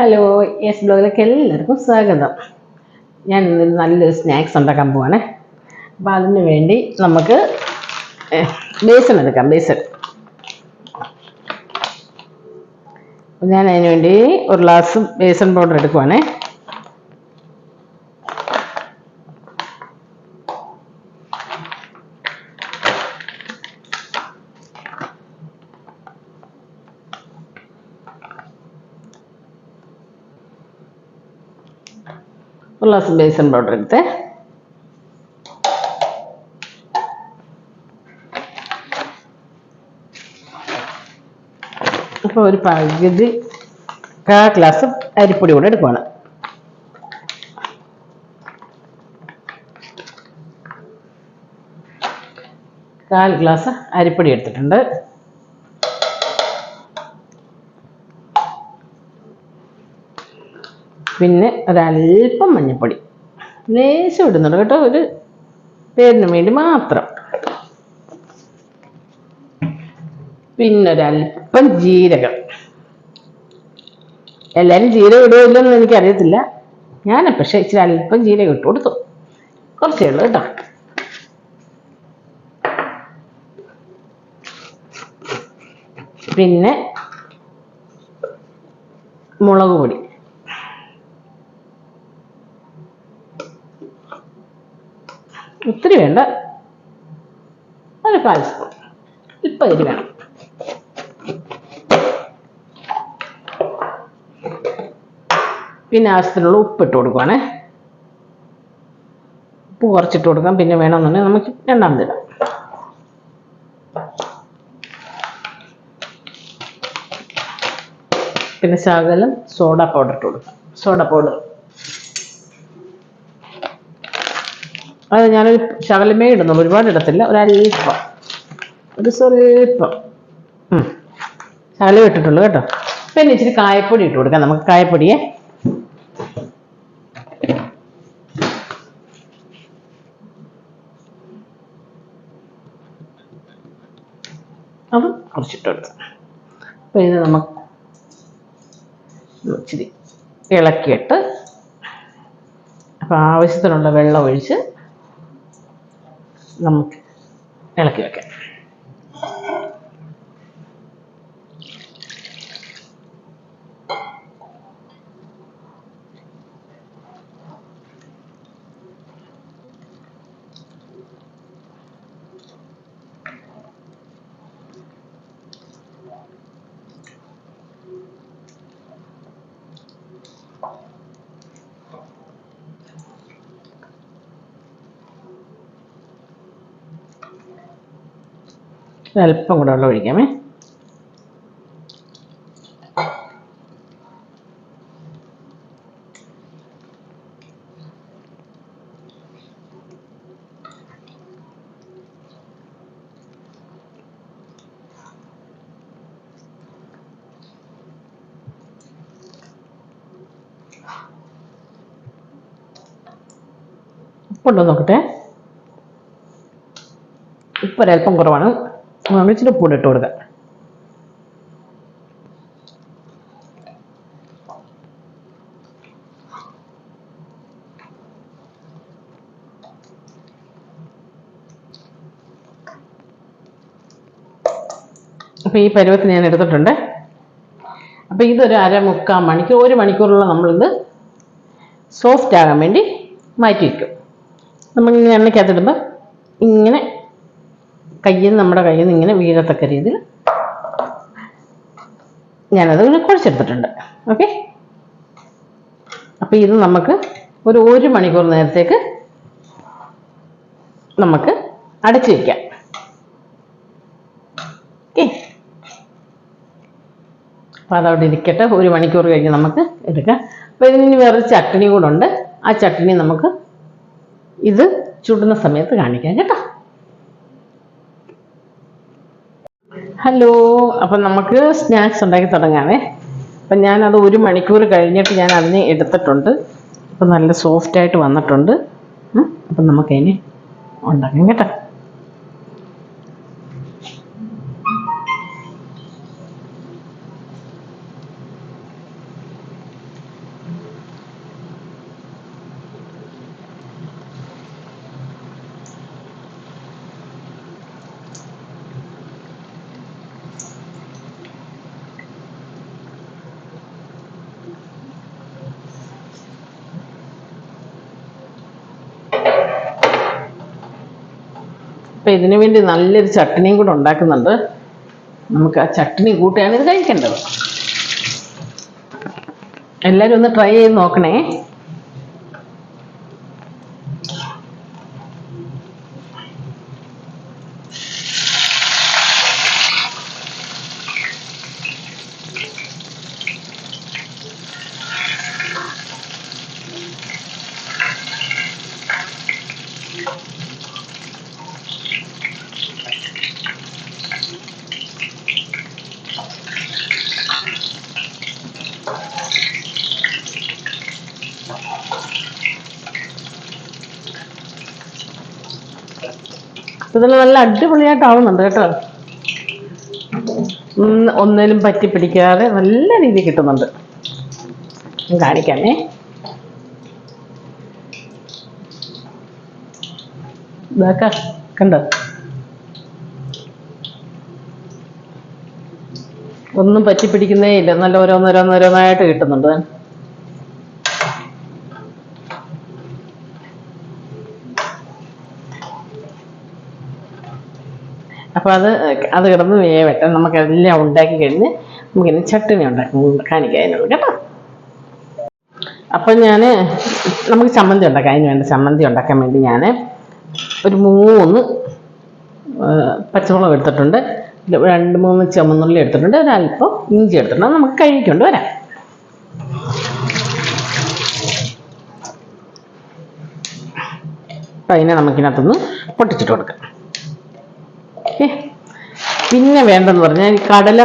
Hello S ബ്ലോഗിലേക്ക് എല്ലാവർക്കും സ്വാഗതം. ഞാൻ ഇന്നൊരു നല്ലൊരു സ്നാക്സ് ഉണ്ടാക്കാൻ പോവാണ്. അപ്പോൾ അതിന് വേണ്ടി നമുക്ക് ബേസൺ എടുക്കാം ബേസൺ ഞാൻ അതിന് വേണ്ടി ഒരു ഗ്ലാസ് ബേസൺ പൗഡർ എടുക്കുവാണേ. ഒരു ഗ്ലാസ് ബേസൺ പൗഡർ എടുത്ത്. അപ്പോൾ ഒരു പകുതി കാ ഗ്ലാസ് അരിപ്പൊടി കൂടെ എടുക്കുകയാണ് കാൽ ഗ്ലാസ് അരിപ്പൊടി എടുത്തിട്ടുണ്ട്. പിന്നെ ഒരല്പം മഞ്ഞൾപ്പൊടി ലേശം ഇടുന്നുണ്ട് കേട്ടോ ഒരു പേരിന് വേണ്ടി മാത്രം. പിന്നെ ഒരല്പം ജീരകം. എല്ലാവരും ജീരകം ഇടുമില്ലെന്ന് എനിക്കറിയത്തില്ല. ഞാൻ പക്ഷെ ഇച്ചിരി അല്പം ജീരകം ഇട്ട് കൊടുത്തു. കുറച്ചേ ഉള്ളൂ കേട്ടോ. പിന്നെ മുളക് പൊടി. ഒത്തിരി വേണ്ട. ഒരു കാൽ സ്പൂൺ. ഇപ്പം എരി വേണം. പിന്നെ ആവശ്യത്തിനുള്ള ഉപ്പ് ഇട്ട് കൊടുക്കുവാണേ. ഉപ്പ് കുറച്ചിട്ട് കൊടുക്കാം. പിന്നെ വേണമെന്നുണ്ടെങ്കിൽ നമുക്ക് രണ്ടാമതിടാം പിന്നെ ശകലം സോഡ പൗഡർ ഇട്ട് കൊടുക്കാം. Soda powder. അത് ഞാനൊരു ശകലമേ ഇടുന്നുള്ളൂ ഒരുപാട് ഇടത്തില്ല ഒരല്പം ഒരു സ്വല്പം. ശകലം ഇട്ടിട്ടുള്ളൂ കേട്ടോ. പിന്നെ ഇച്ചിരി കായപ്പൊടി ഇട്ട് കൊടുക്കാം നമുക്ക് കായപ്പൊടിയെ. അത് കുറച്ചിട്ട് കൊടുക്കാം. അപ്പോൾ ഇത് നമുക്ക് ഇച്ചിരി ഇളക്കിയിട്ട് അപ്പോൾ ആവശ്യത്തിനുള്ള വെള്ളം ഒഴിച്ച് നമുക്ക് ഇളക്കി വെക്കാം. അല്പം കൂടെ വെള്ളം ഒഴിക്കാമേ. ഉപ്പുണ്ടോ നോക്കട്ടെ. ഉപ്പ് ഒരല്പം കുറവാണ്. ഉപ്പ് കൂടെ ഇട്ട് അപ്പോൾ ഈ പരുവത്തിന് ഞാൻ എടുത്തിട്ടുണ്ട്. അപ്പോൾ ഇതൊരു അര മുക്കാൽ മണിക്കൂർ ഒരു മണിക്കൂറുള്ള നമ്മളിത് സോഫ്റ്റ് ആകാൻ വേണ്ടി മാറ്റി വയ്ക്കും നമ്മളിങ്ങനെ എണ്ണയ്ക്കകത്തിടുമ്പോൾ ഇങ്ങനെ കയ്യിൽ നമ്മുടെ കയ്യിൽ നിന്ന് ഇങ്ങനെ വീഴത്തക്ക രീതിയിൽ ഞാനത് ഇങ്ങനെ കുഴച്ചെടുത്തിട്ടുണ്ട്. ഓക്കെ അപ്പോൾ ഇത് നമുക്ക് ഒരു ഒരു മണിക്കൂർ നേരത്തേക്ക് നമുക്ക് അടച്ചു വയ്ക്കാം ഓക്കെ അപ്പോൾ അതവിടെ ഇരിക്കട്ടെ. ഒരു മണിക്കൂർ കഴിഞ്ഞ് നമുക്ക് എടുക്കാം. അപ്പോൾ ഇതിന് വേറൊരു ചട്ടണി കൂടെ ഉണ്ട്. ആ ചട്ടണി നമുക്ക് ഇത് ചുടുന്ന സമയത്ത് കാണിക്കാം കേട്ടോ. ഹലോ അപ്പം നമുക്ക് സ്നാക്സ് ഉണ്ടാക്കി തുടങ്ങാമേ അപ്പം ഞാനത് ഒരു മണിക്കൂർ കഴിഞ്ഞിട്ട് ഞാൻ അതിനെ എടുത്തിട്ടുണ്ട്. അപ്പം നല്ല സോഫ്റ്റ് ആയിട്ട് വന്നിട്ടുണ്ട് അപ്പം നമുക്കതിനെ ഉണ്ടാക്കാം കേട്ടോ. അപ്പം ഇതിനു വേണ്ടി നല്ലൊരു ചട്നിയും കൂടെ ഉണ്ടാക്കുന്നുണ്ട്. നമുക്ക് ആ ചട്നി കൂട്ടിയാണ് ഇത് കഴിക്കേണ്ടത്. എല്ലാവരും ഒന്ന് ട്രൈ ചെയ്ത് നോക്കണേ. ഇതിൽ നല്ല അടിപൊളിയായിട്ടാവുന്നുണ്ട് കേട്ടോ. ഒന്നിലും പറ്റി പിടിക്കാതെ നല്ല രീതിയിൽ കിട്ടുന്നുണ്ട്. കാണിക്കാമേ. ഇതാക്ക കണ്ടോ? ഒന്നും പറ്റി പിടിക്കുന്നേ ഇല്ല. നല്ല ഓരോന്നോരോന്നോരോന്നായിട്ട് കിട്ടുന്നുണ്ട്. അപ്പോൾ അത് അത് കിടന്ന് വേവട്ടെ നമുക്കെല്ലാം ഉണ്ടാക്കി കഴിഞ്ഞ് നമുക്കിനി ചട്ടിനി ഉണ്ടാക്കി കാണിക്കാം അതിനുള്ളത് കേട്ടോ? അപ്പം ഞാൻ നമുക്ക് ചമ്മന്തി ഉണ്ടാക്കാം. അതിന് വേണ്ട ചമ്മന്തി ഉണ്ടാക്കാൻ വേണ്ടി ഞാൻ ഒരു മൂന്ന് പച്ചമുളക് എടുത്തിട്ടുണ്ട്. രണ്ട് മൂന്ന് ചുമന്നുള്ളി എടുത്തിട്ടുണ്ട്. ഒരല്പം ഇഞ്ചി എടുത്തിട്ടുണ്ട്. നമുക്ക് കഴിക്കൊണ്ട് വരാം. അപ്പം അതിനെ നമുക്കിനകത്തുനിന്ന് പൊട്ടിച്ചിട്ട് കൊടുക്കാം. പിന്നെ വേണ്ടെന്ന് പറഞ്ഞാൽ ഈ കടല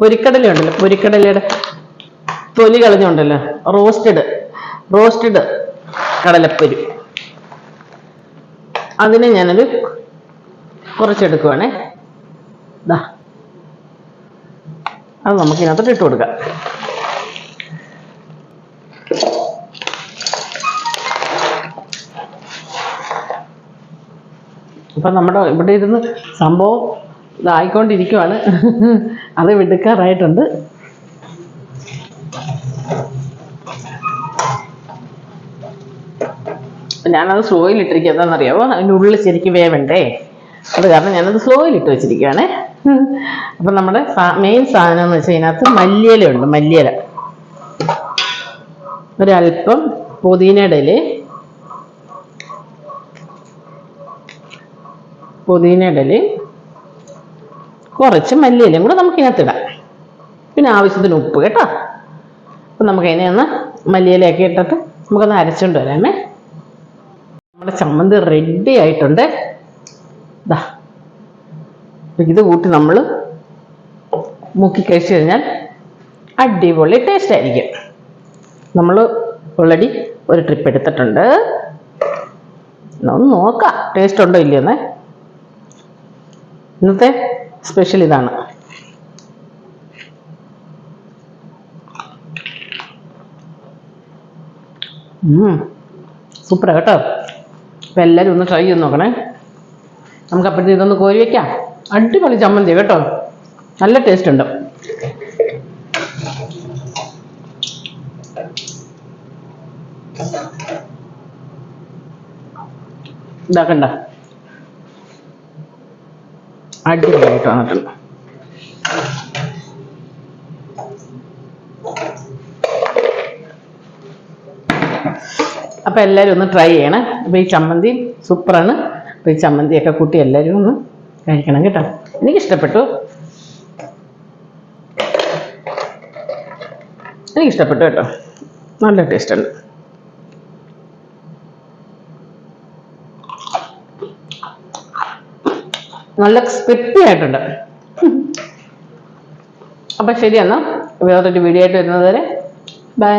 പൊരിക്കടല ഉണ്ടല്ലോ പൊരിക്കടലയുടെ തൊലി കളഞ്ഞുണ്ടല്ലോ റോസ്റ്റഡ് റോസ്റ്റഡ് കടലപ്പൊരി. അതിനെ ഞാനൊരു കുറച്ചെടുക്കുവാണേ. ദാ. അത് നമുക്ക് ഇതിനകത്തോട്ട് ഇട്ട് കൊടുക്കാം. അപ്പം നമ്മുടെ ഇവിടെ ഇരുന്ന് സംഭവം ഇതായിക്കൊണ്ടിരിക്കുവാണ്. അത് വിടുക്കാറായിട്ടുണ്ട് ഞാനത് സ്ലോയിൽ ഇട്ടിരിക്കുക എന്താണെന്നറിയാമോ അതിന്റെ ഉള്ളിൽ ശരിക്കും വേവണ്ടേ? അത് കാരണം ഞാനത് സ്ലോയിൽ ഇട്ട് വെച്ചിരിക്കുകയാണേ അപ്പം നമ്മുടെ മെയിൻ സാധനം എന്ന് വെച്ചാൽ ഇതിനകത്ത് മല്ലിയിലുണ്ട് മല്ലിയില. ഒരല്പം പുതിനയുടെ ഇല പുതിനയുടെ ഇലയും കുറച്ച് മല്ലിയിലും കൂടെ നമുക്ക് ഇതിനകത്ത് ഇടാം. പിന്നെ ആവശ്യത്തിന് ഉപ്പ് കേട്ടോ. അപ്പം നമുക്ക് അതിനെ ഒന്ന് മല്ലിയിലയൊക്കെ ഇട്ടിട്ട് നമുക്കൊന്ന് അരച്ചുകൊണ്ട് വരാമേ. നമ്മുടെ ചമ്മന്തി റെഡി ആയിട്ടുണ്ട്. ഇതാ ഇത് കൂട്ടി നമ്മൾ മുക്കി കഴിച്ചു കഴിഞ്ഞാൽ അടിപൊളി ടേസ്റ്റ് ആയിരിക്കും. നമ്മൾ ഓൾറെഡി ഒരു ട്രിപ്പ് എടുത്തിട്ടുണ്ട്. ഒന്ന് നോക്കാം. ടേസ്റ്റ് ഉണ്ടോ ഇല്ലയോന്നേ. ഇന്നത്തെ സ്പെഷ്യൽ ഇതാണ്. സൂപ്പറാണ് കേട്ടോ. അപ്പം എല്ലാവരും ഒന്ന് ട്രൈ ചെയ്ത് നോക്കണേ. നമുക്ക് അപ്പോഴത്തെ ഇതൊന്ന് കോരി വയ്ക്കാം അടിപൊളി ചമ്മന്തി കേട്ടോ. നല്ല ടേസ്റ്റ് ഉണ്ട്. ഇതാക്കണ്ട അടിപൊളിയായിട്ട് വന്നിട്ടുണ്ട്. അപ്പോൾ എല്ലാവരും ഒന്ന് ട്രൈ ചെയ്യണം. അപ്പോൾ ഈ ചമ്മന്തി സൂപ്പറാണ്. അപ്പോൾ ഈ ചമ്മന്തിയൊക്കെ കൂട്ടി എല്ലാവരും ഒന്ന് കഴിക്കണം കേട്ടോ. എനിക്ക് ഇഷ്ടപ്പെട്ടു. എനിക്ക് ഇഷ്ടപ്പെട്ടു കേട്ടോ. നല്ല ടേസ്റ്റ് ഉണ്ട് നല്ല സ്ക്രിപ്പി ആയിട്ടുണ്ട്. അപ്പം ശരി എന്നാൽ വേറൊരു വീഡിയോ ആയിട്ട് വരുന്നത് വരെ ബൈ